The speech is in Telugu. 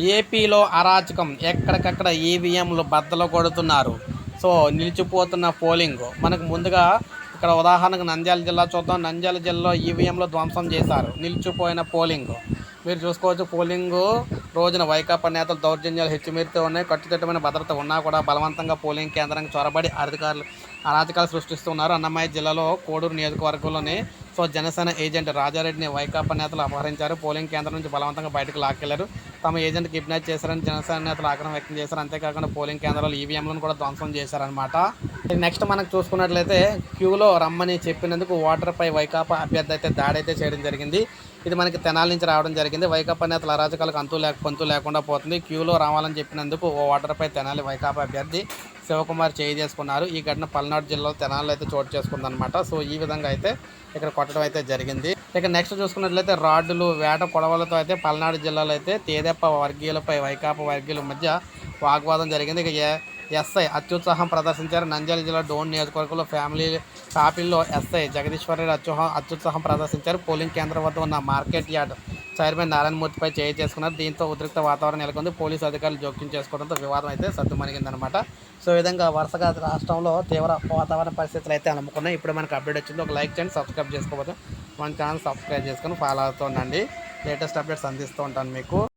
ఏపీలో అరాచకం ఎక్కడికక్కడ ఈవీఎంలు బద్దలు కొడుతున్నారు. సో నిలిచిపోతున్న పోలింగ్. మనకు ముందుగా ఇక్కడ ఉదాహరణకు నంద్యాల జిల్లా చూద్దాం. నంద్యాల జిల్లాలో ఈవీఎంలు ధ్వంసం చేశారు. నిలిచిపోయిన పోలింగ్. మీరు చూసుకోవచ్చు పోలింగ్ రోజున వైకాపా నేతలు దౌర్జన్యాలు హెచ్చుమీరుతూ ఉన్నాయి. కట్టుదిట్టమైన భద్రత ఉన్నా కూడా బలవంతంగా పోలింగ్ కేంద్రానికి చొరబడి అధికారులు అరాచకాలు సృష్టిస్తున్నారు. అన్నమయ్య జిల్లాలో కోడూరు నియోజకవర్గంలోని సో జనసేన ఏజెంట్ రాజారెడ్డిని వైకాపా నేతలు అపహరించారు. పోలింగ్ కేంద్రం నుంచి బలవంతంగా బయటకు లాక్కెళ్ళారు. తమ ఏజెంట్ కిడ్నాప్ చేశారని జనసేన నేతలు ఆగ్రహం వ్యక్తం చేశారు. అంతేకాకుండా పోలింగ్ కేంద్రాలు ఈవీఎంలను కూడా ధ్వంసం చేశారనమాట నెక్స్ట్ మనం చూసుకున్నట్లయితే క్యూలో రమ్మని చెప్పినందుకు ఓటర్పై వైకాపా అభ్యర్థి అయితే దాడి అయితే చేయడం జరిగింది. ఇది మనకి తెనాలి నుంచి రావడం జరిగింది. వైకాపా నేతల అరాచకాలకు అంతు లేక పొంతు లేకుండా పోతుంది. క్యూలో రావాలని చెప్పినందుకు ఓ ఓటర్పై తెనాలి వైకాపా అభ్యర్థి శివకుమార్ చేయి చేసుకున్నారు ఈ ఘటన పల్నాడు జిల్లాలో తెనాలిలో అయితే చోటు చేసుకుందనమాట సో ఈ విధంగా అయితే ఇక్కడ కొట్టడం అయితే జరిగింది. ఇక నెక్స్ట్ చూసుకున్నట్లయితే రాడ్డులు వేట కొడవలతో అయితే పల్నాడు జిల్లాలో అయితే తేదెప్ప వర్గీయులపై వైకాపా వర్గీయుల మధ్య వాగ్వాదం జరిగింది. ఇక ఎస్ఐ అత్యుత్సాహం ప్రదర్శించారు. నంద్యాల జిల్లా డోన్ నియోజకవర్గంలో ఫ్యామిలీ షాపింగ్లో ఎస్ఐ జగదీశ్వరరెడ్డి అత్యుహ అత్యుత్సాహం ప్రదర్శించారు. పోలింగ్ కేంద్రం వద్ద ఉన్న మార్కెట్ యార్డ్ చైర్మన్ నారాయణమూర్తిపై చేయి చేసుకున్నారు. దీంతో ఉద్రిక్త వాతావరణం నెలకొంది. పోలీసు అధికారులు జోక్యం చేసుకోవడంతో వివాదం అయితే సద్దుమణిగిందనమాట సో విధంగా వరుసగా రాష్ట్రంలో తీవ్ర వాతావరణ పరిస్థితులు అయితే అనుకున్నాయి. ఇప్పుడు మనకు అప్డేట్ వచ్చింది. ఒక లైక్ చేయండి సబ్స్క్రైబ్ చేసుకోకపోతే మన ఛానల్ సబ్స్క్రైబ్ చేసుకొని ఫాలో అవుతూ ఉండండి. లేటెస్ట్ అప్డేట్స్ అందిస్తూ ఉంటాను మీకు.